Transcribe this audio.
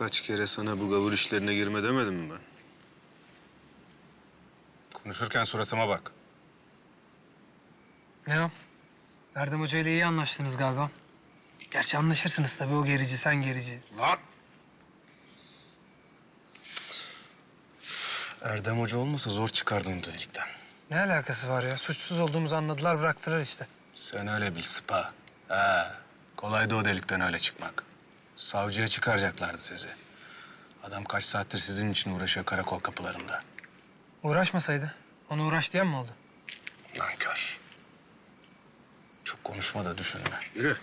Kaç kere sana bu gavur işlerine girme demedim mi ben? Konuşurken suratıma bak. Ne o? Erdem Hoca ile iyi anlaştınız galiba. Gerçi anlaşırsınız tabii o gerici, sen gerici. Lan! Erdem Hoca olmasa zor çıkardı onu delikten. Ne alakası var ya? Suçsuz olduğumuzu anladılar, bıraktılar işte. Sen öyle bil Sıpa. Ha, kolaydı o delikten öyle çıkmak. Savcıya çıkaracaklardı sizi. Adam kaç saattir sizin için uğraşıyor karakol kapılarında. Uğraşmasaydı. Ona uğraş diyen mi oldu? Nankör. Çok konuşma da düşünme. Yürü.